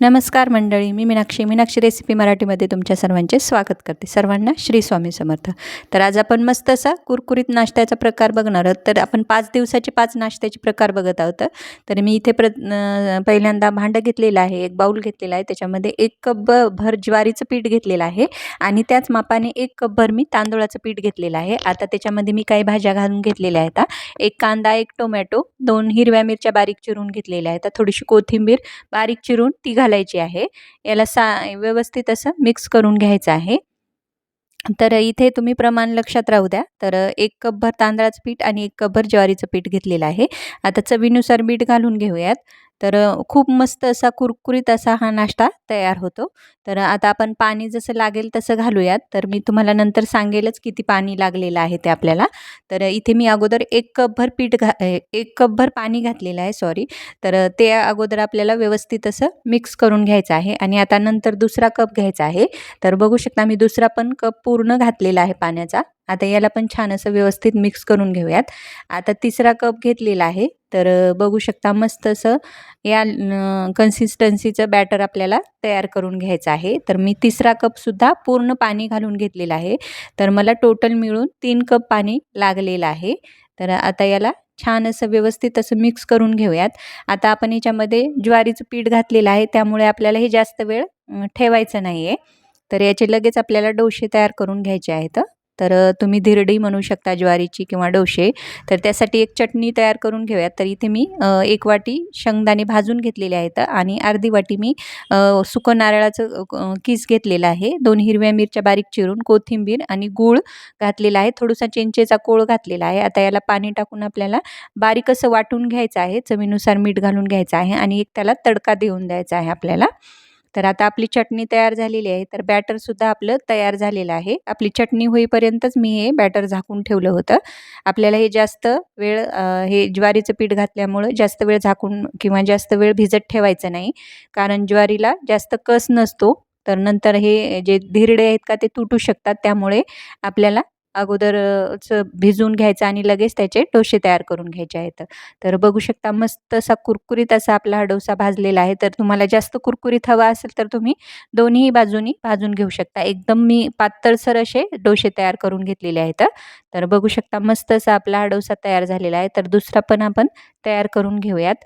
नमस्कार मंडळी मी मीनाक्षी. मीनाक्षी रेसिपी मराठीमध्ये तुमच्या सर्वांचे स्वागत करते. सर्वांना श्री स्वामी समर्थ. तर आज आपण मस्त असा कुरकुरीत नाश्त्याचा प्रकार बघणार आहोत. तर आपण पाच दिवसाचे पाच नाश्त्याचे प्रकार बघत आहोत. तर मी इथे प्र पहिल्यांदा भांडं घेतलेलं आहे एक बाऊल घेतलेला आहे. त्याच्यामध्ये एक कप भर ज्वारीचं पीठ घेतलेलं आहे. आणि त्याच मापाने एक कप भर मी तांदूळाचं पीठ घेतलेलं आहे. आता त्याच्यामध्ये मी काही भाज्या घालून घेतलेल्या आहेत एक कांदा एक टोमॅटो दोन हिरव्या मिरच्या बारीक चिरून घेतलेल्या आहेत. थोडीशी कोथिंबीर बारीक चिरून ती घालायची आहे. याला सा व्यवस्थित असं मिक्स करून घ्यायचं आहे. तर इथे तुम्ही प्रमाण लक्षात राहू द्या. तर एक कपभर तांदळाचं पीठ आणि एक कपभर ज्वारीचं पीठ घेतलेलं आहे. आता चवीनुसार मीठ घालून घेऊयात. तर खूप मस्त असा कुरकुरीत असा हा नाश्ता तयार होतो. तर आता आपण पाणी जसं लागेल तसं घालूयात. तर मी तुम्हाला नंतर सांगेलच किती पाणी लागलेलं आहे ते आपल्याला. तर इथे मी अगोदर एक कपभर पीठ घा एक कपभर पाणी घातलेलं आहे सॉरी. तर ते अगोदर आपल्याला व्यवस्थित असं मिक्स करून घ्यायचं आहे. आणि आता नंतर दुसरा कप घ्यायचा आहे. तर बघू शकता मी दुसरा पण कप पूर्ण घातलेला आहे पाण्याचा. आता याला पण छान असं व्यवस्थित मिक्स करून घेऊयात. आता तिसरा कप घेतलेला आहे. तर बघू शकता मस्त असं या कन्सिस्टन्सीचं बॅटर आपल्याला तयार करून घ्यायचं आहे. तर मी तिसरा कपसुद्धा पूर्ण पाणी घालून घेतलेलं आहे. तर मला टोटल मिळून तीन कप पाणी लागलेलं आहे. तर आता याला छान असं व्यवस्थित असं मिक्स करून घेऊयात. आता आपण याच्यामध्ये ज्वारीचं पीठ घातलेलं आहे. त्यामुळे आपल्याला हे जास्त वेळ ठेवायचं नाही आहे तर याचे लगेच आपल्याला डोसे तयार करून घ्यायचे आहेत. तर तुम्ही धिरडी म्हणू शकता ज्वारीची किंवा डोसे. तर त्यासाठी एक चटणी तयार करून घेऊयात. तर इथे मी एक वाटी शेंगदाणे भाजून घेतलेले आहेत आणि अर्धी वाटी मी सुकं नारळाचं किस घेतलेलं आहे. दोन हिरव्या मिरच्या बारीक चिरून कोथिंबीर आणि गूळ घातलेला आहे. थोडासा चिंचेचा कोळ घातलेला आहे. आता याला पाणी टाकून आपल्याला बारीक असं वाटून घ्यायचं आहे. चवीनुसार मीठ घालून घ्यायचं आहे आणि एक त्याला तडका देऊन द्यायचा आहे आपल्याला. तर आता आपली चटणी तयार झालेली आहे तर बॅटरसुद्धा आपलं तयार झालेलं आहे. आपली चटणी होईपर्यंतच मी हे बॅटर झाकून ठेवलं होतं. आपल्याला हे जास्त वेळ हे ज्वारीचं पीठ घातल्यामुळं जास्त वेळ झाकून किंवा जास्त वेळ भिजत ठेवायचं नाही. कारण ज्वारीला जास्त कस नसतो तर नंतर हे जे धिरडे आहेत का ते तुटू शकतात त्यामुळे आपल्याला अगोदरच भिजवून घ्यायचं आणि लगेच त्याचे डोसे तयार करून घ्यायचे आहेत. तर बघू शकता मस्त असा कुरकुरीत असा आपला हा डोसा भाजलेला आहे. तर तुम्हाला जास्त कुरकुरीत हवा असेल तर तुम्ही दोन्ही बाजूनी भाजून घेऊ शकता. एकदम मी पातळसर असे डोसे तयार करून घेतलेले आहेत. तर बघू शकता मस्त असा आपला हा डोसा तयार झालेला आहे. तर दुसरा पण आपण तयार करून घेऊयात.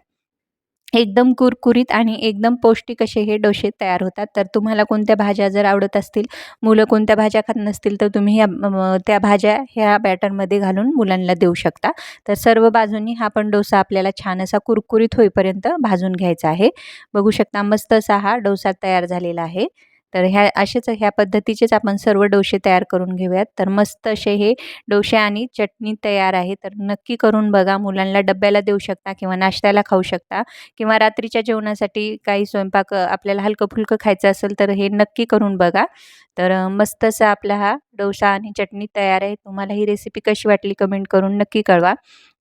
एकदम कुरकुरीत आणि एकदम पौष्टिक असे हे डोसे तयार होतात. तर तुम्हाला कोणत्या भाज्या जर आवडत असतील मुलं कोणत्या भाज्या खात नसतील तर तुम्ही ह्या त्या भाज्या ह्या बॅटरमध्ये घालून मुलांना देऊ शकता. तर सर्व बाजूंनी हा पण डोसा आपल्याला छान असा कुरकुरीत होईपर्यंत भाजून घ्यायचा आहे. बघू शकता मस्त असा हा डोसा तयार झालेला आहे. तर ह्या असेच ह्या पद्धतीचेच आपण सर्व डोसे तयार करून घेऊयात. तर मस्त असे हे डोसे आणि चटणी तयार आहे. तर नक्की करून बघा. मुलांना डब्याला देऊ शकता किंवा नाश्त्याला खाऊ शकता किंवा रात्रीच्या जेवणासाठी काही स्वयंपाक आपल्याला हलकं फुलकं खायचं असेल तर हे नक्की करून बघा. तर मस्त असा आपला हा डोसा आणि चटणी तयार आहे. तुम्हाला ही रेसिपी कशी वाटली कमेंट करून नक्की कळवा.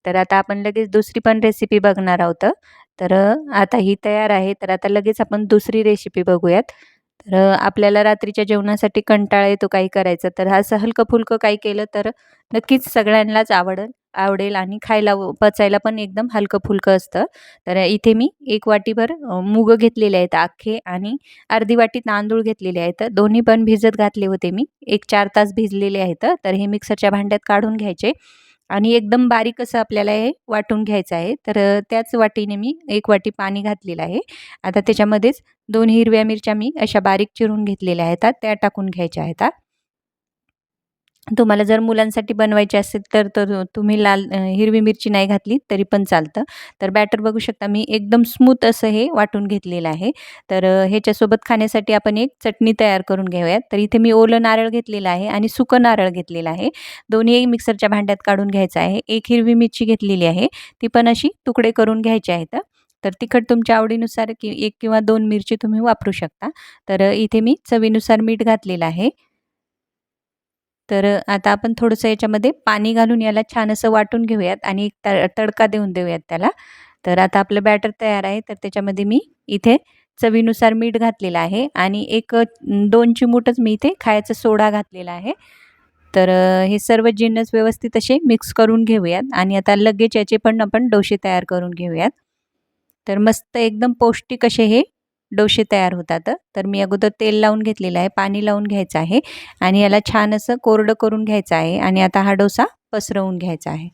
तर आता आपण लगेच दुसरी पण रेसिपी बघणार आहोत. तर आता ही तयार आहे. तर आता लगेच आपण दुसरी रेसिपी बघूयात. तर आपल्याला रात्रीच्या जेवणासाठी कंटाळा येतो काही करायचं. तर असं हलकं फुलकं काही केलं तर नक्कीच सगळ्यांनाच आवडेल आवडेल आणि खायला पचायला पण एकदम हलकं फुलकं असतं. तर इथे मी एक वाटीभर मूग घेतलेले आहेत अख्खे आणि अर्धी वाटी तांदूळ घेतलेले आहेत. दोन्ही पण भिजत घातले होते मी. एक चार तास भिजलेले आहेत. तर हे मिक्सरच्या भांड्यात काढून घ्यायचे. आणि एकदम बारीक असं आपल्याला हे वाटून घ्यायचं आहे. तर त्याच वाटीने मी एक वाटी पाणी घातलेलं आहे. आता त्याच्यामध्येच दोन हिरव्या मिरच्या मी अशा बारीक चिरून घेतलेल्या आहेत. त्या टाकून घ्यायच्या आहेत. तुम्हाला जर मुलांसाठी बनवायचे असेल तर तर तुम्ही लाल हिरवी मिरची नाही घातली तरी पण चालतं. तर बॅटर बघू शकता मी एकदम स्मूथ असं हे वाटून घेतलेलं आहे. तर ह्याच्यासोबत खाण्यासाठी आपण एक चटणी तयार करून घेऊयात. तर इथे मी ओलं नारळ घेतलेलं आहे आणि सुकं नारळ घेतलेलं आहे. दोन्ही मिक्सरच्या भांड्यात काढून घ्यायचं आहे. एक हिरवी मिरची घेतलेली आहे. ती पण अशी तुकडे करून घ्यायची आहेत तर. तिखट तुमच्या आवडीनुसार कि एक किंवा दोन मिरची तुम्ही वापरू शकता. तर इथे मी चवीनुसार मीठ घातलेलं आहे. तर आता आपण थोडंसं याच्यामध्ये पाणी घालून याला छान असं वाटून घेऊयात आणि एक तडका देऊन देऊयात त्याला. तर आता आपलं बॅटर तयार आहे तर त्याच्यामध्ये मी इथे चवीनुसार मीठ घातलेलं आहे आणि एक दोन चिमूटच मी इथे खायचा सोडा घातलेला आहे. तर हे सर्व जिन्नस व्यवस्थित असे मिक्स करून घेऊयात आणि आता लगेच याचे पण आपण डोसे तयार करून घेऊयात. तर मस्त एकदम पौष्टिक असे हे डोसे तयार होतात तर मी अगोदर तेल लावून घेतलेलं आहे पाणी लावून घ्यायचं आहे आणि याला छान असं कोरडं करून घ्यायचं आहे आणि आता हा डोसा पसरवून घ्यायचा आहे.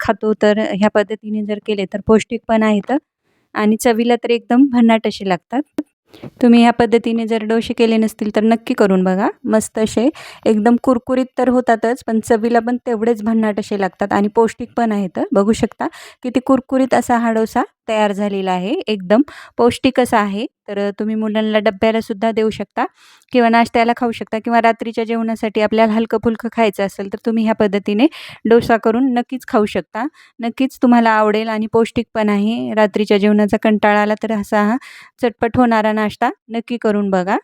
खातो तर ह्या पद्धतीने जर केले तर पौष्टिक पण आहेत आणि चवीला तर एकदम भन्नाट असे लागतात. तुम्ही ह्या पद्धतीने जर डोसे केले नसतील तर नक्की करून बघा. मस्त असे एकदम कुरकुरीत तर होतातच पण चवीला पण तेवढेच भन्नाट असे लागतात आणि पौष्टिक पण आहेत. बघू शकता किती कुरकुरीत असा हा डोसा तयार झालेला आहे. एकदम पौष्टिक असा आहे. तर तुम्ही मुलांना डब्याला सुद्धा देऊ शकता किंवा नाश्त्याला खाऊ शकता किंवा रात्रीच्या जेवणासाठी आपल्याला हलकं फुलकं खायचं असेल तर तुम्ही ह्या पद्धतीने डोसा करून नक्कीच खाऊ शकता. नक्कीच तुम्हाला आवडेल आणि पौष्टिक पण आहे रात्रीच्या जेवणाचा कंटाळा आला तर असा हा चटपट होणारा नाश्ता नक्की करून बघा.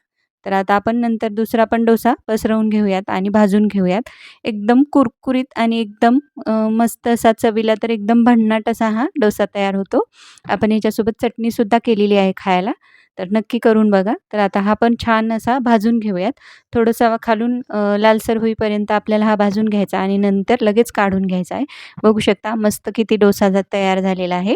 तर आता आपण नंतर दुसरा पण डोसा पसरवून घेऊयात आणि भाजून घेऊयात. एकदम कुरकुरीत आणि एकदम मस्त असा चवीला तर एकदम भन्नाट असा हा डोसा तयार होतो. आपण याच्यासोबत चटणीसुद्धा केलेली आहे खायला. तर नक्की करून बघा. तर आता हा पण छान असा भाजून घेऊयात. थोडंसं खालून लालसर होईपर्यंत आपल्याला हा भाजून घ्यायचा आणि नंतर लगेच काढून घ्यायचा आहे. बघू शकता मस्त किती डोसा तयार झालेला आहे.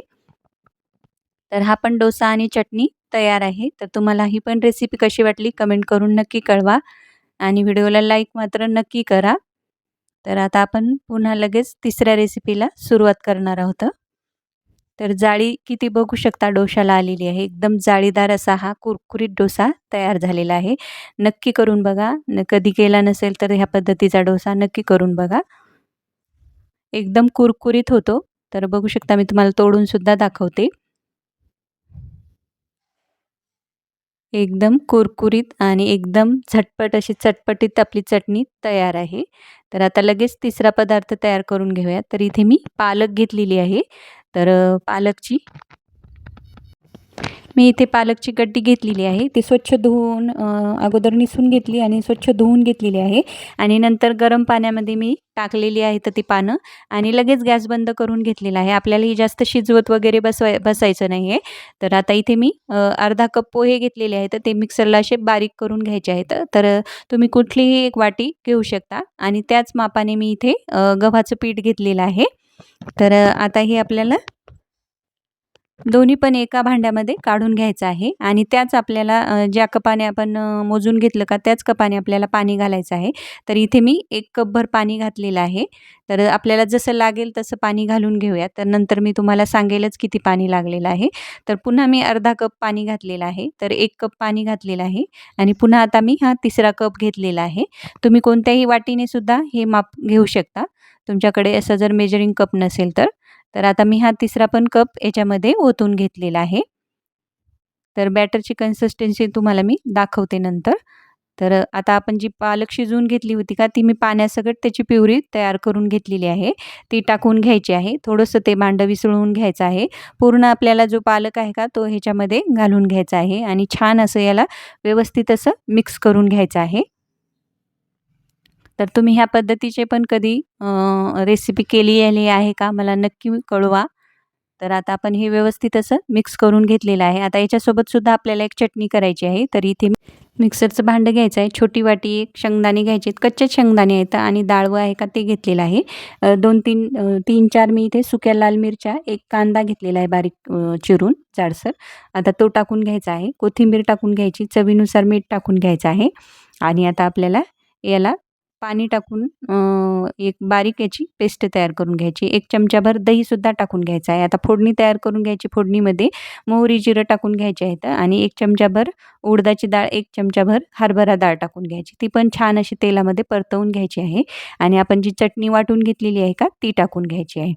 तर हा पण डोसा आणि चटणी तयार आहे. तर तुम्हाला ही पण रेसिपी कशी वाटली कमेंट करून नक्की कळवा आणि व्हिडिओला लाईक मात्र नक्की करा. तर आता आपण पुन्हा लगेच तिसऱ्या रेसिपीला सुरुवात करणार आहोत. तर जाळी किती बघू शकता डोशाला आलेली आहे. एकदम जाळीदार असा हा कुरकुरीत डोसा तयार झालेला आहे. नक्की करून बघा. न कधी केला नसेल तर ह्या पद्धतीचा डोसा नक्की करून बघा. एकदम कुरकुरीत होतो. तर बघू शकता मी तुम्हाला तोडूनसुद्धा दाखवते. एकदम कुरकुरीत आणि एकदम झटपट अशी चटपटीत आपली चटणी तयार आहे. तर आता लगेच तिसरा पदार्थ तयार करून घेऊया. तर इथे मी पालक घेतलेली आहे. तर पालकची. मी इथे पालकची गड्डी घेतलेली आहे. ती स्वच्छ धुवून अगोदर निसून घेतली आणि स्वच्छ धुवून घेतलेली आहे. आणि नंतर गरम पाण्यामध्ये मी टाकलेली आहे तर ती पानं आणि लगेच गॅस बंद करून घेतलेला आहे. आपल्याला ही जास्त शिजवत वगैरे बसवाय बसायचं नाही आहे. तर आता इथे मी अर्धा कप पोहे घेतलेले आहेत. ते मिक्सरला असे बारीक करून घ्यायचे आहेत. तर तुम्ही कुठलीही एक वाटी घेऊ शकता. आणि त्याच मापाने मी इथे गव्हाचं पीठ घेतलेलं आहे. तर आता हे आपल्याला दोन्ही पण एका भांड्यामध्ये काढून घ्यायचं आहे आणि त्याच आपल्याला ज्या कपाने आपण मोजून घेतलं का त्याच कपाने आपल्याला पाणी घालायचं आहे. तर इथे मी एक कपभर पाणी घातलेलं आहे. तर आपल्याला जसं लागेल तसं पाणी घालून घेऊया. तर नंतर मी तुम्हाला सांगेलच किती पाणी लागलेलं आहे. तर पुन्हा मी अर्धा कप पाणी घातलेलं आहे. तर एक कप पाणी घातलेलं आहे आणि पुन्हा आता मी हा तिसरा कप घेतलेला आहे. तुम्ही कोणत्याही वाटीने सुद्धा हे माप घेऊ शकता. तुमच्याकडे असं जर मेजरिंग कप नसेल तर तर आता मी हा तिसरा पण कप याच्यामध्ये ओतून घेतलेला आहे. तर बॅटरची कन्सिस्टन्सी तुम्हाला मी दाखवते नंतर. तर आता आपण जी पालक शिजवून घेतली होती का ती मी पाण्यासकट त्याची प्युरी तयार करून घेतलेली आहे. ती टाकून घ्यायची आहे. थोडंसं ते भांडं विसळून घ्यायचं आहे. पूर्ण आपल्याला जो पालक आहे का तो ह्याच्यामध्ये घालून घ्यायचा आहे आणि छान असं याला व्यवस्थित असं मिक्स करून घ्यायचं आहे. तर तुम्ही ह्या पद्धतीचे पण कधी रेसिपी केली आली आहे का? मला नक्की कळवा. तर आता आपण हे व्यवस्थित असं मिक्स करून घेतलेलं आहे. आता याच्यासोबत सुद्धा आपल्याला एक चटणी करायची आहे. तर इथे मिक्सरचं भांडं घ्यायचं आहे. छोटी वाटी एक शेंगदाणे घ्यायचे आहेत. कच्चे शेंगदाणे आहेत आणि डाळवं आहे का ते घेतलेलं आहे. दोन तीन तीन चार मी इथे सुक्या लाल मिरच्या एक कांदा घेतलेला आहे बारीक चिरून जाडसर. आता तो टाकून घ्यायचा आहे. कोथिंबीर टाकून घ्यायची. चवीनुसार मीठ टाकून घ्यायचं आहे. आणि आता आपल्याला याला पाणी टाकून एक बारीक याची पेस्ट तयार करून घ्यायची. एक चमचाभर दहीसुद्धा टाकून घ्यायचं आहे. आता फोडणी तयार करून घ्यायची फोडणीमध्ये. मोहरी जिरं टाकून घ्यायचे आहेत आणि एक चमचाभर उडदाची डाळ एक चमचाभर हरभरा डाळ टाकून घ्यायची. ती पण छान अशी तेलामध्ये परतवून घ्यायची आहे. आणि आपण जी चटणी वाटून घेतलेली आहे का ती टाकून घ्यायची आहे.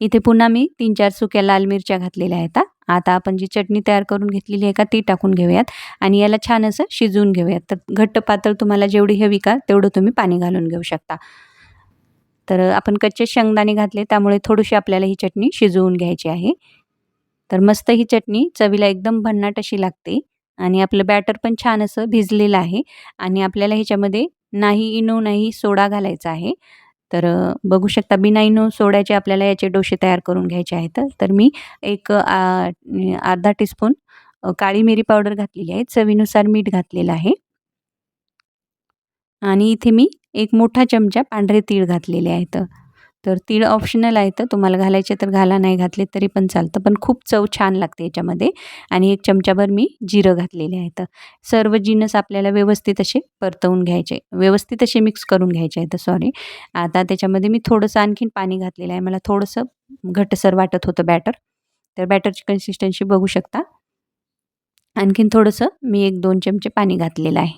इथे पुन्हा मी तीन चार सुक्या लाल मिरच्या घातलेल्या आहेत आता आपण जी चटणी तयार करून घेतलेली आहे का ती टाकून घेऊयात आणि याला छान असं शिजवून घेऊयात. तर घट्ट पातळ तुम्हाला जेवढी हवी का तेवढं तुम्ही पाणी घालून घेऊ शकता. तर आपण कच्चे शेंगदाणे घातले त्यामुळे थोडीशी आपल्याला ही चटणी शिजवून घ्यायची आहे. तर मस्त ही चटणी चवीला एकदम भन्नाट अशी लागते आणि आपलं बॅटर पण छान असं भिजलेलं आहे आणि आपल्याला ह्याच्यामध्ये नाही इनो नाही सोडा घालायचा आहे. तर बघू शकता बिनाइनो सोड्याचे आपल्याला याचे डोसे तयार करून घ्यायचे आहेत. तर मी एक अर्धा टीस्पून काळी मिरी पावडर घातलेली आहे. चवीनुसार मीठ घातलेलं आहे. आणि इथे मी एक मोठा चमचा पांढरे तीळ घातलेले आहेत. तर तीळ ऑप्शनल आहे तर तुम्हाला घालायचे तर घाला नाही घातले तरी पण चालतं. पण खूप चव छान लागते याच्यामध्ये. आणि एक चमचाभर मी जिरं घातलेले आहेत सर्व जिनस आपल्याला व्यवस्थित असे परतवून घ्यायचे. व्यवस्थित असे मिक्स करून घ्यायचे आहेत सॉरी आता त्याच्यामध्ये मी थोडंसं आणखीन पाणी घातलेलं आहे. मला थोडंसं घटसर वाटत होतं बॅटर तर बॅटरची कन्सिस्टन्सी बघू शकता. आणखीन थोडंसं मी एक दोन चमचे पाणी घातलेलं आहे.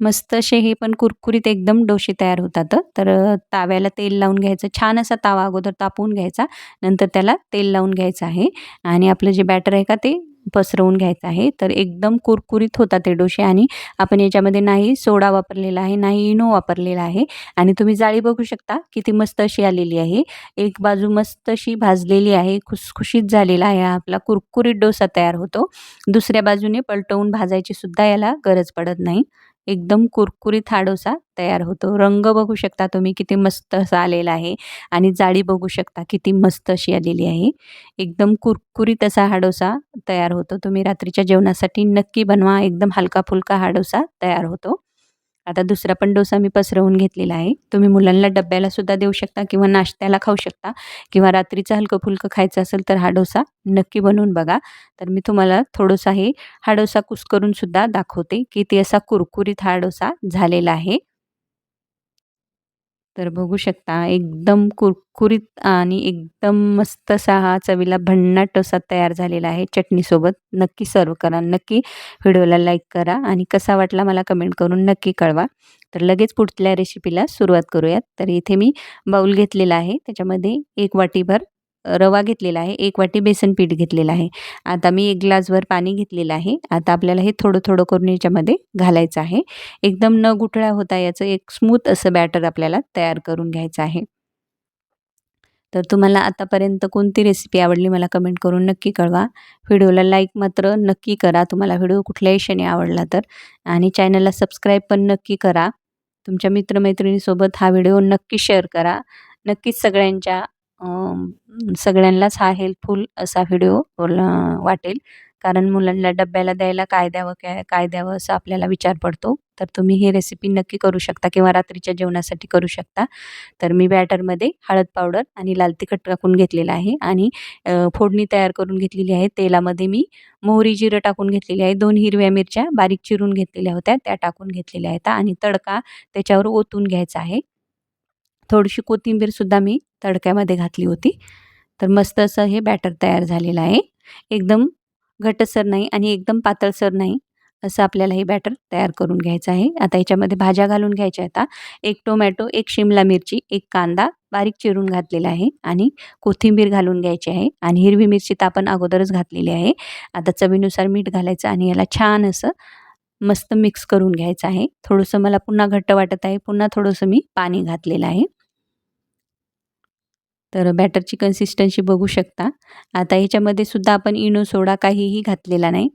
मस्त असे हे पण कुरकुरीत एकदम डोसे तयार होतात तर ताव्याला तेल लावून घ्यायचं छान असा तावा अगोदर तापवून घ्यायचा नंतर त्याला तेल लावून घ्यायचं आहे. आणि आपलं जे बॅटर आहे का ते पसरवून घ्यायचं आहे. तर एकदम कुरकुरीत होता ते डोसे आणि आपण याच्यामध्ये नाही सोडा वापरलेला आहे नाही इनो वापरलेला आहे. आणि तुम्ही जाळी बघू शकता किती मस्त अशी आलेली आहे. एक बाजू मस्त अशी भाजलेली आहे खुसखुशीत झालेला आहे आपला कुरकुरीत डोसा तयार होतो. दुसऱ्या बाजूने पलटवून भाजायची सुद्धा याला गरज पडत नाही. एकदम कुरकुरीत हा डोसा तयार होतो. रंग बघू शकता तुम्ही किती मस्त असा आलेला आहे आणि जाळी बघू शकता किती मस्त अशी आलेली आहे. एकदम कुरकुरीत असा हा डोसा तयार होतो. तुम्ही रात्रीच्या जेवणासाठी नक्की बनवा. एकदम हलका फुलका हा डोसा तयार होतो. आता दुसरा पण डोसा मी पसरवून घेतलेला आहे. तुम्ही मुलांना डब्याला सुद्धा देऊ शकता किंवा नाश्त्याला खाऊ शकता किंवा रात्रीचं हलकं फुलकं खायचं असेल तर हा डोसा नक्की बनवून बघा. तर मी तुम्हाला थोडंसं हे हा डोसा कुस्करून सुद्धा दाखवते की ती असा कुरकुरीत हा डोसा झालेला आहे. तर बघू शकता एकदम कुरकुरीत आणि एकदम मस्त असा हा चवीला भन्नाट असा तयार झालेला आहे चटणीसोबत. नक्की सर्व करा. नक्की व्हिडिओला लाईक करा आणि कसा वाटला मला कमेंट करून नक्की कळवा. तर लगेच पुढल्या रेसिपीला सुरुवात करूयात. तर इथे मी बाऊल घेतलेला आहे. त्याच्यामध्ये एक वाटीभर रवा घेतलेला आहे एक वाटी बेसन पीठ घेतलेलं आहे. आता मी एक ग्लासभर पाणी घेतलेलं आहे. आता आपल्याला हे थोडं थोडं करून याच्यामध्ये घालायचं आहे. एकदम न गुठळ्या होता याचं एक स्मूथ असं बॅटर आपल्याला तयार करून घ्यायचं आहे. तर तुम्हाला आतापर्यंत कोणती रेसिपी आवडली मला कमेंट करून नक्की कळवा. व्हिडिओला लाईक मात्र नक्की करा. तुम्हाला व्हिडिओ कुठल्याही क्षणी आवडला तर. आणि चॅनलला सबस्क्राईब पण नक्की करा. तुमच्या मित्रमैत्रिणीसोबत हा व्हिडिओ नक्की शेअर करा. नक्कीच सगळ्यांच्या सगळ्यांनाच हा हेल्पफुल असा व्हिडिओ वाटेल. कारण मुलांना डब्याला द्यायला काय द्यावं काय काय द्यावं असं आपल्याला विचार पडतो. तर तुम्ही ही रेसिपी नक्की करू शकता किंवा रात्रीच्या जेवणासाठी करू शकता. तर मी बॅटरमध्ये हळद पावडर आणि लाल तिखट टाकून घेतलेलं आहे आणि फोडणी तयार करून घेतलेली आहे. तेलामध्ये मी मोहरी जिरं टाकून घेतलेली आहे. दोन हिरव्या मिरच्या बारीक चिरून घेतलेल्या होत्या. त्या टाकून घेतलेल्या आहेत आणि तडका त्याच्यावर ओतून घ्यायचा आहे. थोडीशी कोथिंबीरसुद्धा मी तडक्यामध्ये घातली होती. तर मस्त असं हे बॅटर तयार झालेलं आहे. एकदम घटसर नाही आणि एकदम पातळसर नाही असं आपल्याला हे बॅटर तयार करून घ्यायचं आहे. आता याच्यामध्ये भाज्या घालून घ्यायच्या आता एक टोमॅटो एक शिमला मिरची एक कांदा बारीक चिरून घातलेला आहे आणि कोथिंबीर घालून घ्यायची आहे आणि हिरवी मिरची तर आपण अगोदरच घातलेली आहे. आता चवीनुसार मीठ घालायचं आणि याला छान असं मस्त मिक्स करून घ्यायचं आहे. थोडंसं मला पुन्हा घट्ट वाटत आहे. पुन्हा थोडंसं मी पाणी घातलेलं आहे. तर बॅटरची कन्सिस्टन्सी बघू शकता. आता ह्याच्यामध्ये सुद्धा आपण इनो सोडा काहीही घातलेला नाही.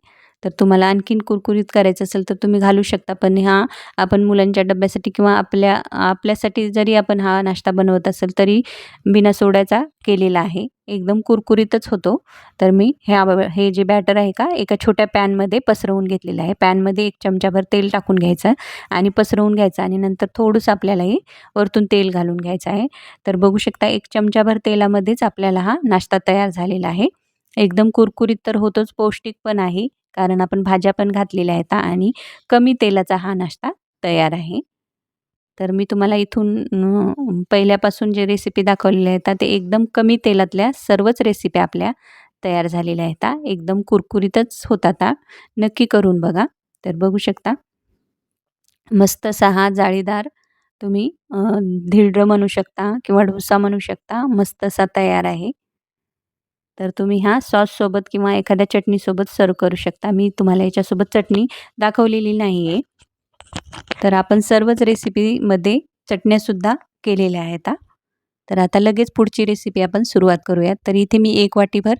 तर तुम्हाला आणखीन कुरकुरीत करायचं असेल तर तुम्ही घालू शकता. पण हा आपण मुलांच्या डब्यासाठी किंवा आपल्या आपल्यासाठी जरी आपण हा नाश्ता बनवत असेल तरी बिना सोड्याचा केलेला आहे. एकदम कुरकुरीतच होतो. तर मी ह्या हे जे बॅटर आहे का एका छोट्या पॅनमध्ये पसरवून घेतलेलं आहे. पॅनमध्ये एक चमचाभर तेल टाकून घ्यायचं आणि पसरवून घ्यायचं आणि नंतर थोडंसं आपल्यालाही वरतून तेल घालून घ्यायचं आहे. तर बघू शकता एक चमचाभर तेलामध्येच आपल्याला हा नाश्ता तयार झालेला आहे. एकदम कुरकुरीत तर होतोच पौष्टिक पण आहे. कारण आपण भाज्या पण घातलेल्या आहेत आणि कमी तेलाचा हा नाश्ता तयार आहे. तर मी तुम्हाला इथून पहिल्यापासून जे रेसिपी दाखवलेल्या आहेत ते एकदम कमी तेलातल्या सर्वच रेसिपी आपल्या तयार झालेल्या आहेत. एकदम कुरकुरीतच होता ता नक्की करून बघा. तर बघू शकता. मस्त सहा हा जाळीदार तुम्ही धिरडं म्हणू शकता किंवा डोसा म्हणू शकता मस्त असा तयार आहे. तर तुम्ही ह्या सॉससोबत किंवा एखाद्या चटणीसोबत सर्व करू शकता. मी तुम्हाला याच्यासोबत चटणी दाखवलेली नाही आहे तर आपण सर्वच रेसिपीमध्ये चटण्यासुद्धा केलेल्या आहेत तर आता लगेच पुढची रेसिपी आपण सुरुवात करूयात. तर इथे मी एक वाटीभर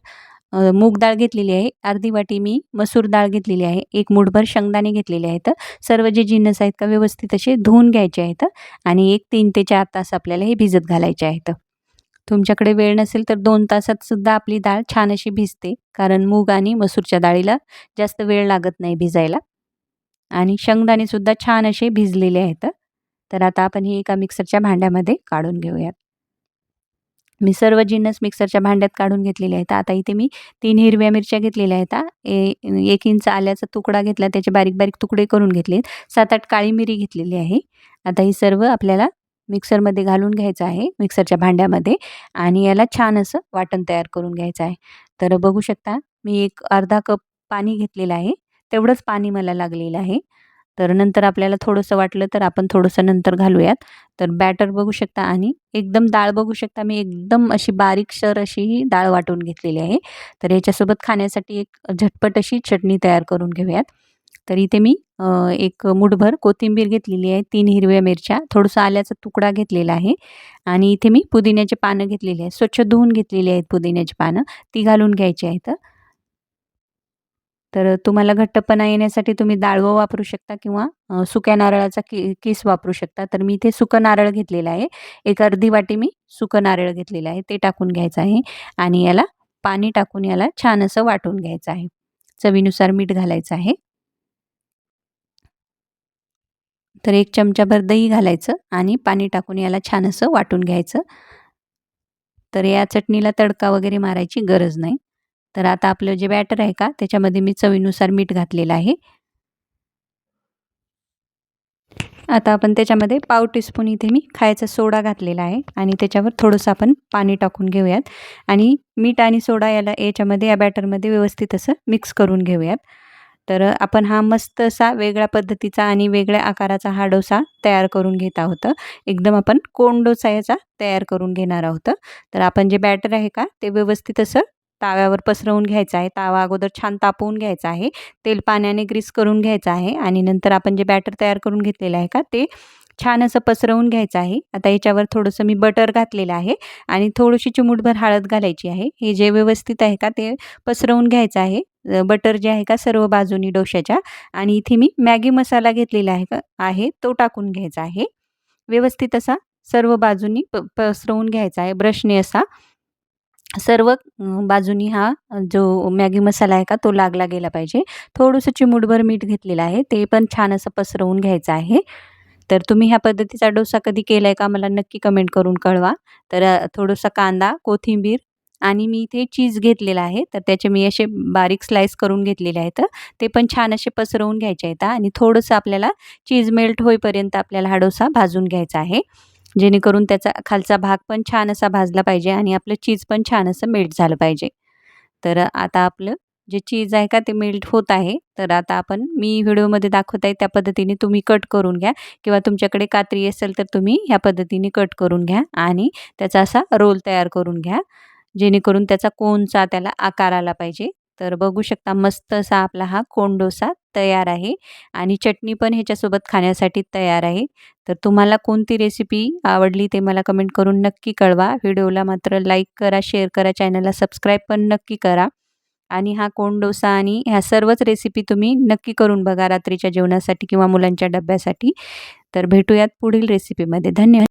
मूग डाळ घेतलेली आहे. अर्धी वाटी मी मसूर डाळ घेतलेली आहे. एक मुठभर शेंगदाणे घेतलेले आहेत. सर्व जे जिन्नस आहेत का व्यवस्थित असे धुवून घ्यायचे आहेत आणि एक तीन ते चार तास आपल्याला हे भिजत घालायचे आहेत. तुमच्याकडे वेळ नसेल तर दोन तासात सुद्धा आपली डाळ छान अशी भिजते कारण मूग आणि मसूरच्या डाळीला जास्त वेळ लागत नाही भिजायला. आणि शेंगदाणेसुद्धा छान असे भिजलेले आहेत. तर आता आपण ही एका मिक्सरच्या भांड्यामध्ये काढून घेऊयात. मी सर्व जिन्नस मिक्सरच्या भांड्यात काढून घेतलेले आहेत. आता इथे मी तीन हिरव्या मिरच्या घेतलेल्या आहेत. ए एक इंच आल्याचा तुकडा घेतला त्याचे बारीक बारीक तुकडे करून घेतले सात आठ काळी मिरी घेतलेली आहे. आता ही सर्व आपल्याला मिक्सरमध्ये घालून घ्यायचं आहे मिक्सरच्या भांड्यामध्ये आणि याला छान असं वाटण तयार करून घ्यायचं आहे. तर बघू शकता मी एक अर्धा कप पाणी घेतलेलं आहे तेवढंच पाणी मला लागलेलं आहे. तर नंतर आपल्याला थोडंसं वाटलं तर आपण थोडंसं नंतर घालूयात. तर बॅटर बघू शकता आणि एकदम डाळ बघू शकता मी एकदम अशी बारीकसर अशी ही डाळ वाटून घेतलेली आहे. तर याच्यासोबत खाण्यासाठी एक झटपट अशी चटणी तयार करून घेऊयात. तर इथे मी एक मुठभर कोथिंबीर घेतलेली आहे तीन हिरव्या मिरच्या थोडंसं आल्याचा तुकडा घेतलेला आहे आणि इथे मी पुदिन्याचे पानं घेतलेली आहेत स्वच्छ धुवून घेतलेली आहेत पुदिन्याची पानं ती घालून घ्यायची आहेत. तर तुम्हाला घट्टपणा येण्यासाठी तुम्ही डाळवं वापरू शकता किंवा सुक्या नारळाचा कि किस वापरू शकता. तर मी इथे सुकं नारळ घेतलेलं आहे. एक अर्धी वाटी मी सुकं नारळ घेतलेलं आहे ते टाकून घ्यायचं आहे आणि याला पाणी टाकून याला छान असं वाटून घ्यायचं आहे. चवीनुसार मीठ घालायचं आहे. तर एक चमचाभर दही घालायचं आणि पाणी टाकून याला छान असं वाटून घ्यायचं. तर या चटणीला तडका वगैरे मारायची गरज नाही. तर आता आपलं जे बॅटर आहे का त्याच्यामध्ये मी चवीनुसार मीठ घातलेलं आहे. आता आपण त्याच्यामध्ये पाव टीस्पून इथे मी खायचा सोडा घातलेला आहे आणि त्याच्यावर थोडंसं आपण पाणी टाकून घेऊयात. आणि मीठ आणि सोडा याला याच्यामध्ये या बॅटरमध्ये व्यवस्थित असं मिक्स करून घेऊयात. तर आपण हा मस्त असा वेगळ्या पद्धतीचा आणि वेगळ्या आकाराचा हा डोसा तयार करून घेत आहोत. एकदम आपण कोण डोसा याचा तयार करून घेणार आहोत. तर आपण जे बॅटर आहे का ते व्यवस्थित असं ताव्यावर पसरवून घ्यायचं आहे. तावा अगोदर छान तापवून घ्यायचा आहे. तेल पाण्याने ग्रीस करून घ्यायचं आहे आणि नंतर आपण जे बॅटर तयार करून घेतलेलं आहे का ते छान असं पसरवून घ्यायचं आहे. आता याच्यावर थोडंसं मी बटर घातलेलं आहे आणि थोडीशी चिमूटभर हळद घालायची आहे. हे जे व्यवस्थित आहे का ते पसरवून घ्यायचं आहे. बटर जे आहे का सर्व बाजूनी डोशाच्या आणि इथे मी मॅगी मसाला घेतलेला आहे का आहे तो टाकून घ्यायचा आहे. व्यवस्थित असा सर्व बाजूनी प पसरवून घ्यायचा आहे ब्रशने असा. सर्व बाजूनी हा जो मॅगी मसाला आहे का तो लागला गेला पाहिजे. थोडंसं चिमूटभर मीठ घेतलेलं आहे ते पण छान असं पसरवून घ्यायचं आहे. तर तुम्ही ह्या पद्धतीचा डोसा कधी केला आहे का मला नक्की कमेंट करून कळवा. तर थोडंसं कांदा कोथिंबीर आणि मी इथे चीज घेतलेला आहे. तर त्याचे मी असे बारीक स्लाईस करून घेतलेले आहेत. ते पण छान असे पसरवून घ्यायचे आहेत. आणि थोडंसं आपल्याला चीज मेल्ट होईपर्यंत आपल्याला हा डोसा भाजून घ्यायचा आहे. जेणेकरून त्याचा खालचा भाग पण छान असा भाजला पाहिजे आणि आपलं चीज पण छान असं मेल्ट झालं पाहिजे. तर आता आपलं जे चीज आहे का ते मेल्ट होत आहे. तर आता आपण मी व्हिडिओमध्ये दाखवत आहे त्या पद्धतीने तुम्ही कट करून घ्या. किंवा तुमच्याकडे कात्री असेल तर तुम्ही ह्या पद्धतीने कट करून घ्या. आणि त्याचा असा रोल तयार करून घ्या. जेणेकरून त्याचा कोनचा त्याला आकार आला पाहिजे. तर बघू शकता मस्त असा आपला हा कोण डोसा तयार आहे आणि चटणी पण ह्याच्यासोबत खाण्यासाठी तयार आहे. तर तुम्हाला कोणती रेसिपी आवडली ते मला कमेंट करून नक्की कळवा. व्हिडिओला मात्र लाईक करा शेअर करा चॅनलला सबस्क्राईब पण नक्की करा. आणि हा कोण डोसा आणि ह्या सर्वच रेसिपी तुम्ही नक्की करून बघा रात्रीच्या जेवणासाठी किंवा मुलांच्या डब्यासाठी. तर भेटूयात पुढील रेसिपीमध्ये धन्यवाद.